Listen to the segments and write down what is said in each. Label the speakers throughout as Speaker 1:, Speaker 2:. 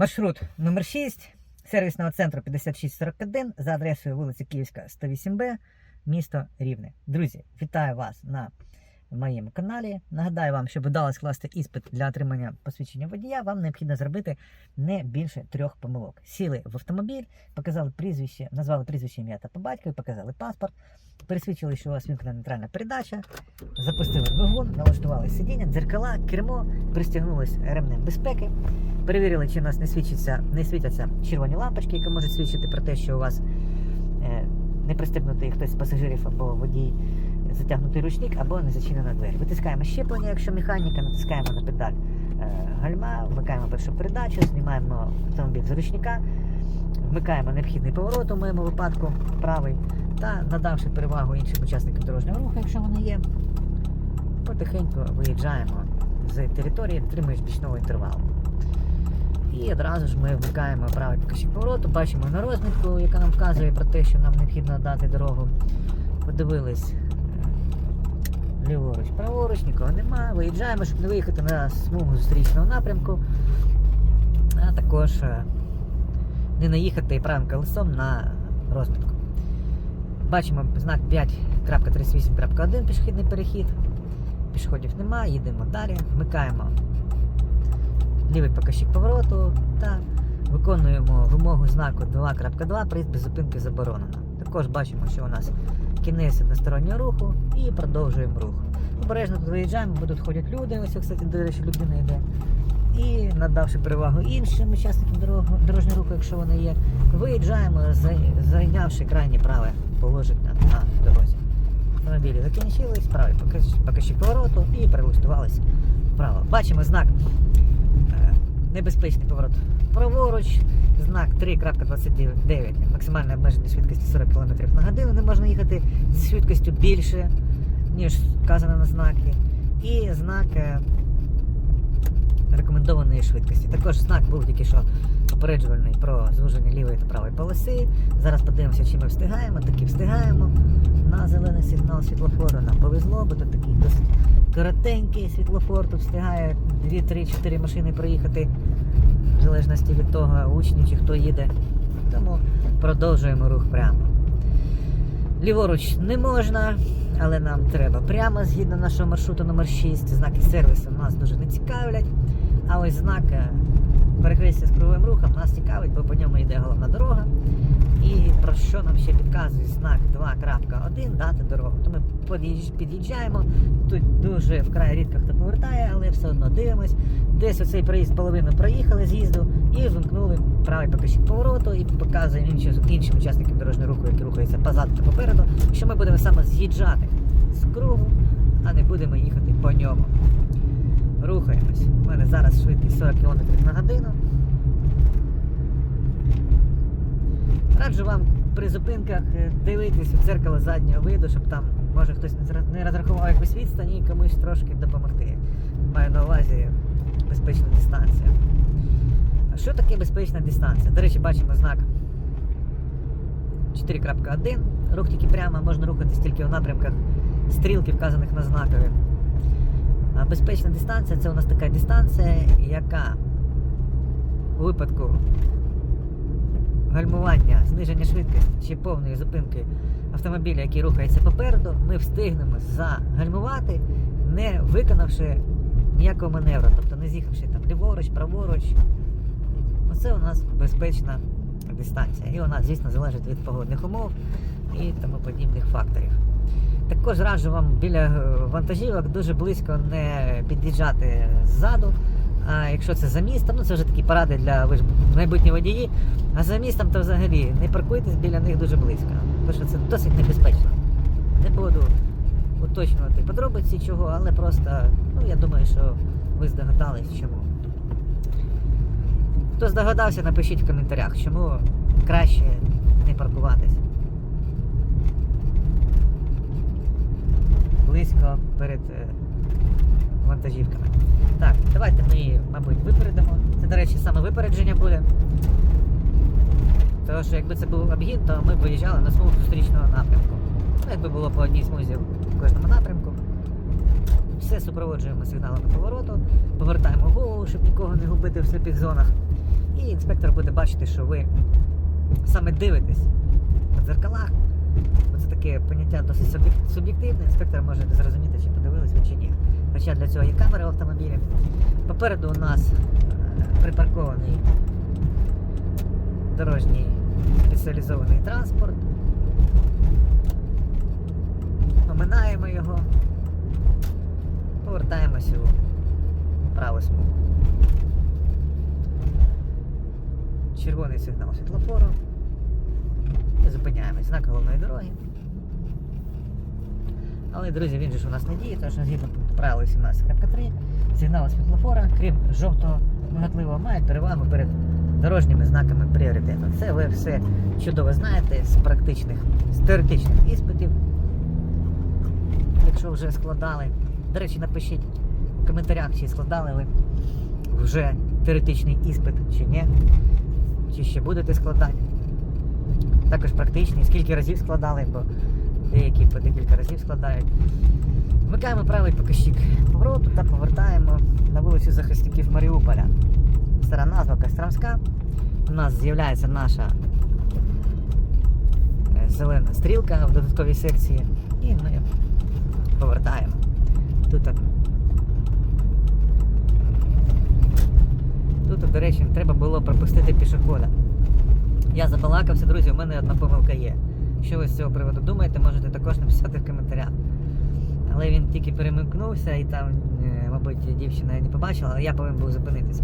Speaker 1: Маршрут номер 6 сервісного центру 5641 за адресою вулиця Київська, 108Б, місто Рівне. Друзі, вітаю вас на моєму каналі. Нагадаю вам, щоб вдалося скласти іспит для отримання посвідчення водія, вам необхідно зробити не більше трьох помилок. Сіли в автомобіль, показали прізвище, назвали прізвище ім'я та по батькові, показали паспорт, пересвідчили, що у вас вімкнена нейтральна передача, запустили двигун, налаштували сидіння, дзеркала, кермо, пристягнулись ремнем безпеки. Перевірили, чи у нас не свідчиться, не світяться червоні лампочки, які можуть свідчити про те, що у вас е, не пристебнутий хтось з пасажирів або водій затягнутий ручник, або не зачинена двері. Витискаємо щеплення, якщо механіка, натискаємо на педаль е, гальма, вмикаємо першу передачу, знімаємо автомобіль з ручника, вмикаємо необхідний поворот у моєму випадку, правий, та надавши перевагу іншим учасникам дорожнього руху, якщо вони є, потихеньку виїжджаємо з території, дотримуєш бічного інтервалу. І одразу ж ми вмикаємо правий покажчик повороту, бачимо на розмітку, яка нам вказує про те, що нам необхідно дати дорогу. Подивились ліворуч, праворуч, нікого нема. Виїжджаємо, щоб не виїхати на смугу зустрічного напрямку, а також е, не наїхати правим колесом на розмітку. Бачимо знак 5.38.1 пішохідний перехід. Пішоходів нема, їдемо далі, вмикаємо лівий покажчик повороту та виконуємо вимогу знаку 2.2 приїзд без зупинки заборонено. Також бачимо, що у нас кінець одностороннього руху і продовжуємо рух. Обережно тут виїжджаємо, бо тут ходять люди, ось кстати, до речі, людина йде. І надавши перевагу іншим учасникам дорожнього руху, якщо вони є, виїжджаємо, зайнявши крайнє праве положення на дорозі. Автомобілі закінчились, правий покаж- покажчик повороту і перелаштувались вправо. Бачимо знак е, небезпечний поворот праворуч, знак 3.29, максимальне обмеження швидкості 40 км на годину, не можна їхати зі швидкістю більше, ніж вказано на знаки. І знак е, рекомендованої швидкості. Також знак був тільки що попереджувальний про звуження лівої та правої полоси. Зараз подивимося, чи ми встигаємо, таки встигаємо на зелений сигнал світлофору. Нам повезло, бо тут такий досить коротенький світлофор, тут встигає 2, 3, 4 машини проїхати, в залежності від того, учні чи хто їде. Тому продовжуємо рух прямо. Ліворуч не можна, але нам треба прямо згідно нашого маршруту номер 6. Знаки сервісу нас дуже не цікавлять. А ось знак е, перехрестя з круговим рухом нас цікавить, бо по ньому йде головна дорога. І про що нам ще підказує знак 2.1 дати дорогу. То ми під'їжджаємо. Тут дуже вкрай рідко хто повертає, але все одно дивимось. Десь оцей проїзд половину проїхали з'їзду і вимкнули правий покажчик повороту і показує іншим, іншим учасникам дорожнього руху, які рухаються позаду та попереду, що ми будемо саме з'їжджати з кругу, а не будемо їхати по ньому. Рухаємось. У мене зараз швидкість 40 км на годину. Раджу вам при зупинках е, дивитись у дзеркало заднього виду, щоб там може хтось не розрахував якусь відстань і комусь трошки допомогти. Маю на увазі безпечна дистанція. Що таке безпечна дистанція? До речі, бачимо знак 4.1. Рух тільки прямо, можна рухатись тільки у напрямках стрілки, вказаних на знакові. Безпечна дистанція це у нас така дистанція, яка у випадку гальмування, зниження швидкості чи повної зупинки автомобіля, який рухається попереду, ми встигнемо загальмувати, не виконавши ніякого маневру, тобто не з'їхавши там ліворуч, праворуч. Оце у нас безпечна дистанція. І вона, звісно, залежить від погодних умов і тому подібних факторів. Також раджу вам біля е, вантажівок дуже близько не під'їжджати ззаду. А якщо це за містом, ну це вже такі поради для ви ж майбутні водії. А за містом то взагалі не паркуйтесь біля них дуже близько. Тому що це досить небезпечно. Не буду уточнювати подробиці чого, але просто, ну я думаю, що ви здогадались чому. Хто здогадався, напишіть в коментарях, чому краще не паркуватись. Близько перед е, вантажівками. Так, давайте ми мабуть, випередимо. Це, до речі, саме випередження буде. Тому що якби це був обгін, то ми б виїжджали на смугу зустрічного напрямку. Ну, якби було по одній смузі в кожному напрямку. Все супроводжуємо сигналами повороту, повертаємо голову, щоб нікого не губити в сліпих зонах. І інспектор буде бачити, що ви саме дивитесь по дзеркалах. Бо це таке поняття досить суб'єктивне. Інспектор може зрозуміти, чи подивились ви чи ні. Хоча для цього є камери в автомобілі. Попереду у нас е, припаркований дорожній спеціалізований транспорт. Оминаємо його, повертаємося у праву смугу. Червоний сигнал світлофору. Зупиняємось. Знак головної дороги. Але, друзі, він же ж у нас не діє, тому що згідно пункту правил 18.3 сигнали світлофора, крім жовтого мигатливого, мають перевагу перед дорожніми знаками пріоритету. Це ви все чудово знаєте з практичних, з теоретичних іспитів, якщо вже складали. До речі, напишіть в коментарях, чи складали ви вже теоретичний іспит чи ні, чи ще будете складати. Також практичний, скільки разів складали, бо деякі по декілька разів складають. Вмикаємо правий показчик повороту та повертаємо на вулицю захисників Маріуполя. Стара назва Костромська. У нас з'являється наша е, зелена стрілка в додатковій секції. І ми повертаємо. Тут, е, тут, до речі, треба було пропустити пішохода. Я забалакався, друзі, у мене одна помилка є. Що ви з цього приводу думаєте, можете також написати в коментарях. Але він тільки перемикнувся і там, е, мабуть, дівчина не побачила, але я повинен був зупинитися.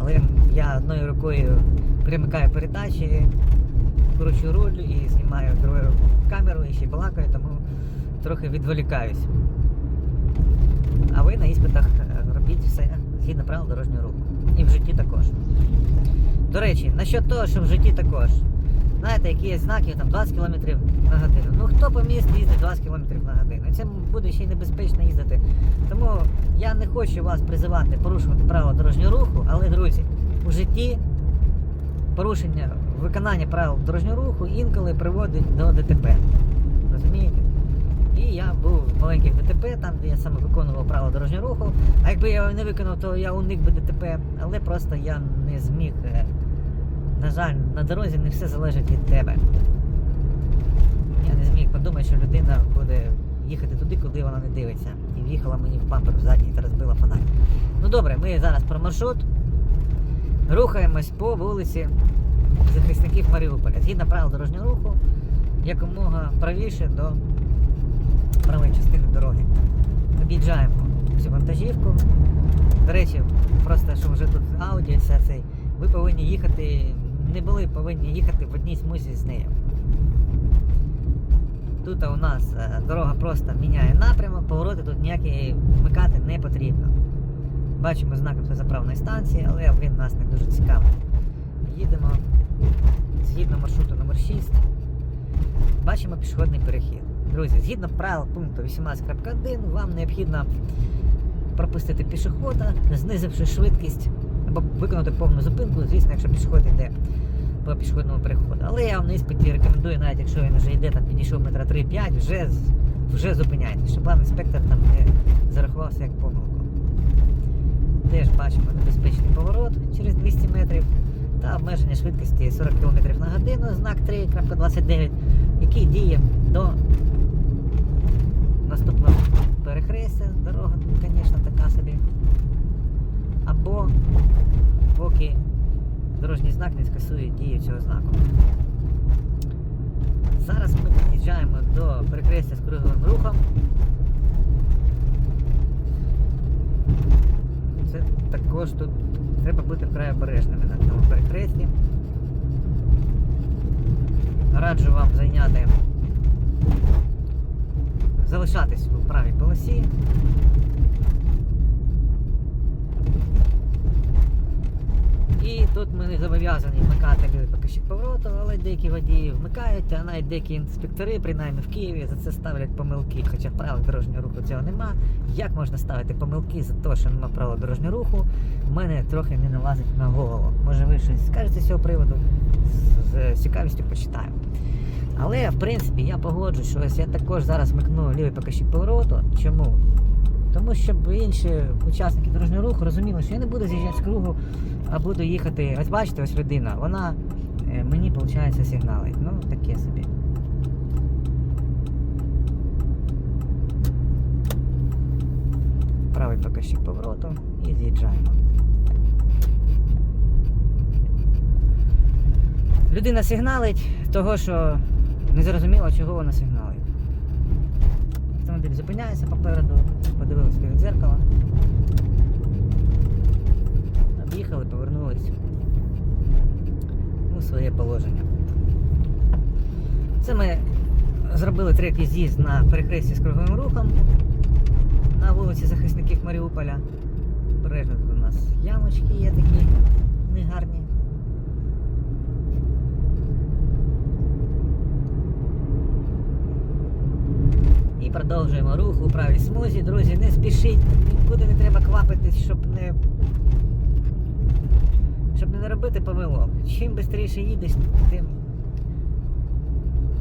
Speaker 1: Але я одною рукою перемикаю передачі, кручу руль і знімаю другою камеру і ще балакаю, тому трохи відволікаюсь. А ви на іспитах е, робіть все згідно правил дорожнього руху. І в житті також. До речі, насчет того, що в житті також. Знаєте, які є знаки там 20 км на годину. Ну по місту їздить 20 км на годину? І це буде ще й небезпечно їздити. Тому я не хочу вас призивати порушувати правила дорожнього руху, але, друзі, у житті порушення виконання правил дорожнього руху інколи приводить до ДТП. Розумієте? І я був в маленьких ДТП, там, де я саме виконував правила дорожнього руху. А якби я його не виконав, то я уник би ДТП, але просто я не зміг. е, На жаль, на дорозі не все залежить від тебе. Я не зміг подумати, що людина буде їхати туди, куди вона не дивиться. І в'їхала мені в бампер в задній та розбила фонарь. Ну добре, ми зараз про маршрут. Рухаємось по вулиці захисників Маріуполя. Згідно правил дорожнього руху, якомога правіше до правої частини дороги. Об'їжджаємо цю вантажівку. До речі, просто що вже тут Ауді, цей, ви повинні їхати, не були повинні їхати в одній смузі з нею. Тут у нас е, дорога просто міняє напрямок, повороти тут ніякі вмикати не потрібно. Бачимо знак автозаправної станції, але він нас не дуже цікавить. Їдемо згідно маршруту номер 6 Бачимо пішохідний перехід. Друзі, згідно правил пункту 18.1, вам необхідно пропустити пішохода, знизивши швидкість або виконати повну зупинку, звісно, якщо пішохід йде по пішохідному переходу. Але я вам на іспиті рекомендую, навіть якщо він вже йде, там підійшов метра 3-5, вже, вже зупиняйтесь, щоб вам інспектор там не зарахувався як помилку. Теж бачимо небезпечний поворот через 200 метрів та обмеження швидкості 40 км на годину, знак 3.29, який діє до наступного перехрестя. Дорога звісно, така собі. Або поки дорожній знак не скасує дію цього знаку. Зараз ми під'їжджаємо до перехрестя з круговим рухом. Це також тут треба бути вкрай обережними на цьому перехресті. Раджу вам зайняти, залишатись у правій полосі. І тут ми не зобов'язані вмикати лівий показчик повороту, але деякі водії вмикають, а навіть деякі інспектори, принаймні в Києві, за це ставлять помилки. Хоча в правилах дорожнього руху цього нема. Як можна ставити помилки за те, що нема правил дорожнього руху, в мене трохи не налазить на голову. Може ви щось скажете з цього приводу? З, цікавістю почитаю. Але в принципі я погоджуюсь, що ось я також зараз вмикну лівий показчик повороту. Чому? Тому щоб інші учасники дорожнього руху розуміли, що я не буду з'їжджати з кругу а буду їхати. Ось бачите, ось людина, вона е, мені, виходить, сигналить. Ну, таке собі. Правий показчик повороту і з'їжджаємо. Людина сигналить того, що не зрозуміло, чого вона сигналить. Автомобіль зупиняється попереду, подивилися в дзеркало. Об'їхали, повернулись у своє положення. Це ми зробили третій з'їзд на перехресті з круговим рухом на вулиці захисників Маріуполя. Бережно тут у нас ямочки є такі негарні. І продовжуємо рух у правій смузі. Друзі, не спішіть, нікуди не треба квапитись, щоб не. Щоб не робити помилок. Чим швидше їдеш, тим.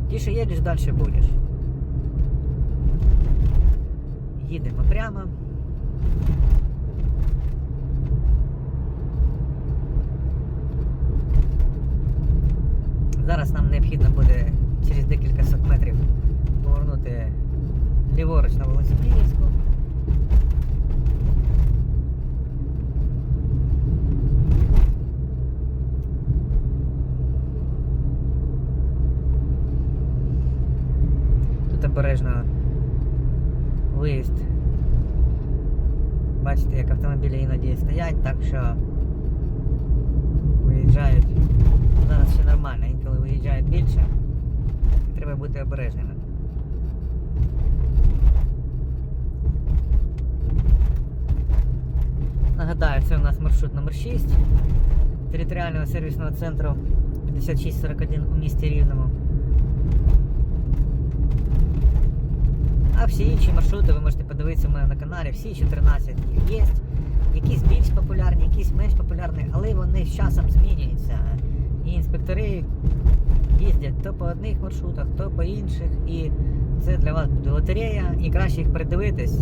Speaker 1: Тіше їдеш, далі будеш. Їдемо прямо. Зараз нам необхідно буде через декілька сот метрів повернути ліворуч на вулицю Київську. Тут обережно виїзд. Бачите, як автомобілі іноді стоять, так що виїжджають. Зараз ще нормально, інколи виїжджають більше. Треба бути обережними. Нагадаю, це у нас маршрут номер 6 територіального сервісного центру 5641 у місті Рівному. А всі інші маршрути ви можете подивитися у мене на каналі, всі 14 їх є. Якісь більш популярні, якісь менш популярні, але вони з часом змінюються. І інспектори їздять то по одних маршрутах, то по інших. І це для вас буде лотерея. І краще їх придивитись.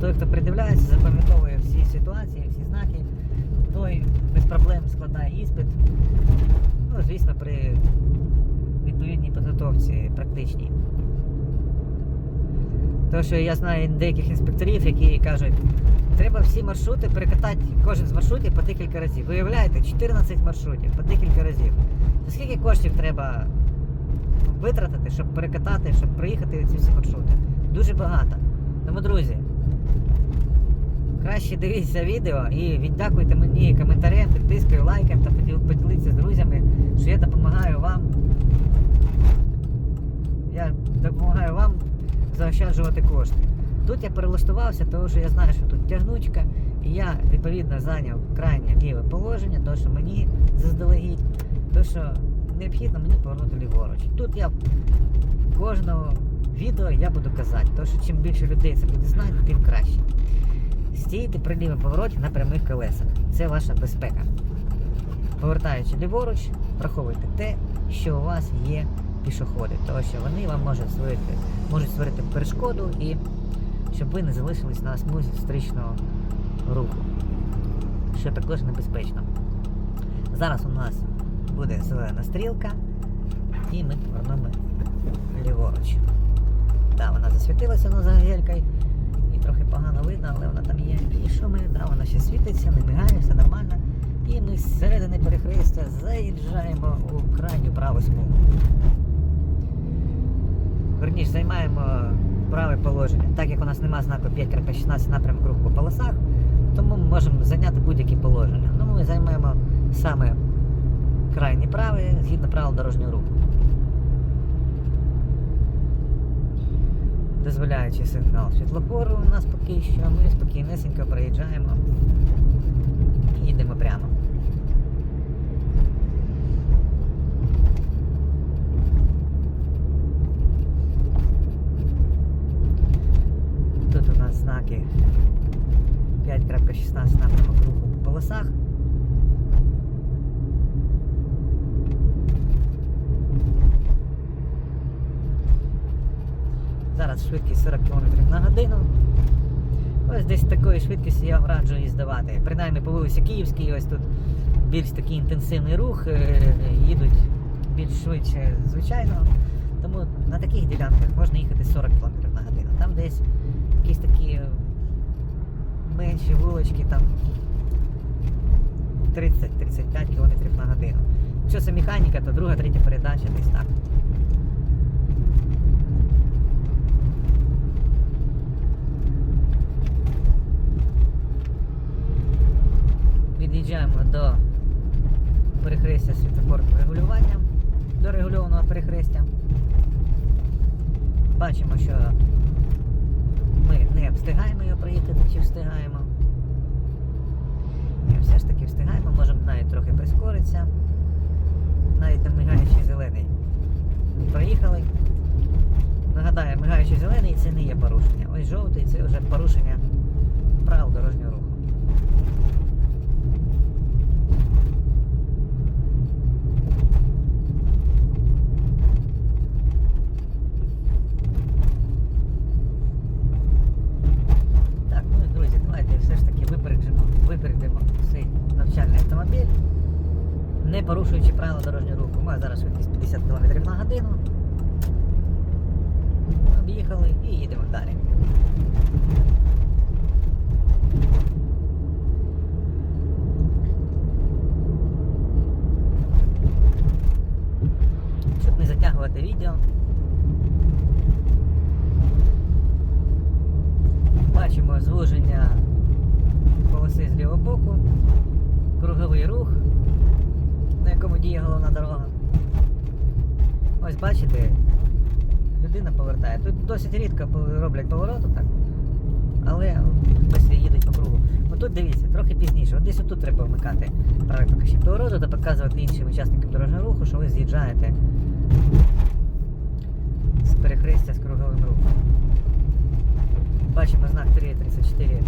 Speaker 1: Той, хто придивляється, запам'ятовує всі ситуації, всі знаки, той без проблем складає іспит. Ну, звісно, при відповідній підготовці практичній. Тому що я знаю деяких інспекторів, які кажуть, треба всі маршрути перекатати кожен з маршрутів по декілька разів. Виявляєте, 14 маршрутів по декілька разів. То скільки коштів треба витратити, щоб перекатати, щоб проїхати ці всі маршрути? Дуже багато. Тому, друзі, краще дивіться відео і віддякуйте мені коментарем, підпискою, лайком та поділ- поділіться з друзями, що я допомагаю вам. Я допомагаю вам заощаджувати кошти. Тут я перелаштувався, тому що я знаю, що тут тягнучка, і я відповідно зайняв крайнє ліве положення, тому що мені заздалегідь, тому що необхідно мені повернути ліворуч. Тут я кожного відео я буду казати, тому що чим більше людей це буде знати, тим краще. Стійте при лівому повороті на прямих колесах. Це ваша безпека. Повертаючи ліворуч, враховуйте те, що у вас є пішоходи, тому що вони вам можуть створити, можуть створити перешкоду і щоб ви не залишились на смузі зустрічного руху, що також небезпечно. Зараз у нас буде зелена стрілка, і ми повернемо ліворуч. Так, вона засвітилася на загелькою, і трохи погано видно, але вона там є. І що ми, да, вона ще світиться, не мигає, все нормально. І ми з середини перехрестя заїжджаємо у крайню праву смугу. Верніше займаємо праве положення. Так як у нас немає знаку 5.16 напрямок руху по полосах, тому ми можемо зайняти будь-які положення. Ну, ми займаємо саме крайнє праве згідно правил дорожнього руху. Дозволяючи сигнал світлофору у нас поки що, ми спокійнесенько проїжджаємо і їдемо прямо. Тут у нас знаки 5.16 напрямок руху по полосах. Зараз швидкість 40 км на годину. Ось десь такої швидкості я раджу їздувати. Принаймні по вулиці Київській, ось тут більш такий інтенсивний рух, е, їдуть більш швидше звичайно. Тому на таких ділянках можна їхати 40 км на годину. Там десь якісь такі менші вулички, там 30-35 км на годину. Якщо це механіка, то друга, третя передача десь так. Під'їжджаємо до перехрестя світофорного регулювання, до регульованого перехрестя. Бачимо, що не встигаємо його проїхати чи встигаємо. Ні, все ж таки встигаємо, можемо навіть трохи прискоритися. Навіть там мигаючий зелений проїхали. Нагадаю, мигаючий зелений це не є порушення. Ось жовтий це вже порушення правил дорожнього руху. Так, ну і друзі, давайте все ж таки випереджимо, випередимо цей навчальний автомобіль, не порушуючи правила дорожнього руху. Ми зараз швидкість 50 км на годину. Об'їхали і їдемо далі. Щоб не затягувати відео. Бачимо звуження полоси з лівого боку, круговий рух, на якому діє головна дорога. Ось бачите, людина повертає. Тут досить рідко роблять повороту так. Але ось їдуть по кругу. Отут дивіться, трохи пізніше. От десь отут треба вмикати правий покажчик повороту та показувати іншим учасникам дорожнього руху, що ви з'їжджаєте з перехрестя з круговим рухом. Бачимо знак 334.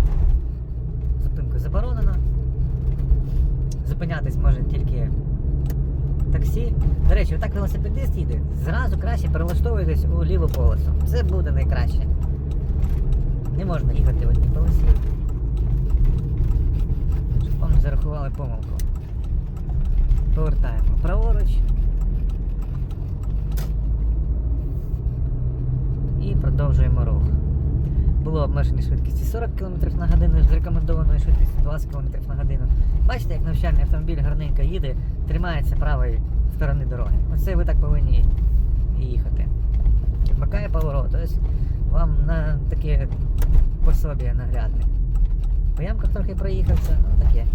Speaker 1: Зупинку заборонено. Зупинятись може тільки таксі. До речі, отак велосипедист їде, зразу краще перелаштовуйтесь у ліву полосу. Це буде найкраще. Не можна їхати в одній полосі. Щоб вам зарахували помилку. Повертаємо праворуч. І продовжуємо рух. Було обмежені швидкості 40 км на годину з рекомендованою швидкістю 20 км на годину. Бачите, як навчальний автомобіль гарненько їде, тримається правої сторони дороги. Оце ви так повинні їхати. Вмикає поворот. Тобто вам на таке пособі наглядне. По ямках трохи проїхався, ну таке.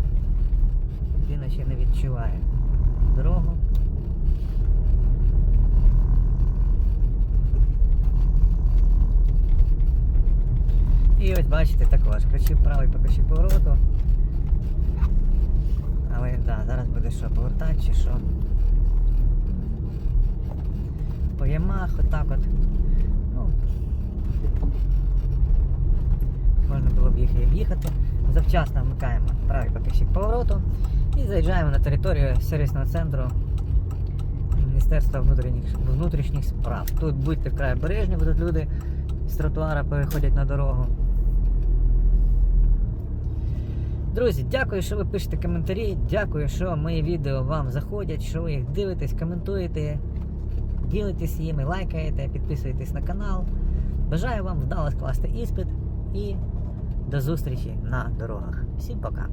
Speaker 1: Людина ще не відчуває дорогу. І ось бачите також, включив правий покажчик повороту. Але да, зараз буде що, повертати чи що. По ямах, отак от. Ну, можна було б їх і об'їхати. Завчасно вмикаємо правий покажчик повороту і заїжджаємо на територію сервісного центру Міністерства внутрішніх, внутрішніх справ. Тут будьте вкрай обережні, бо тут люди з тротуара переходять на дорогу. Друзі, дякую, що ви пишете коментарі. Дякую, що мої відео вам заходять, що ви їх дивитесь, коментуєте, ділитесь їми, лайкаєте, підписуєтесь на канал. Бажаю вам вдало скласти іспит і до зустрічі на дорогах. Всім пока!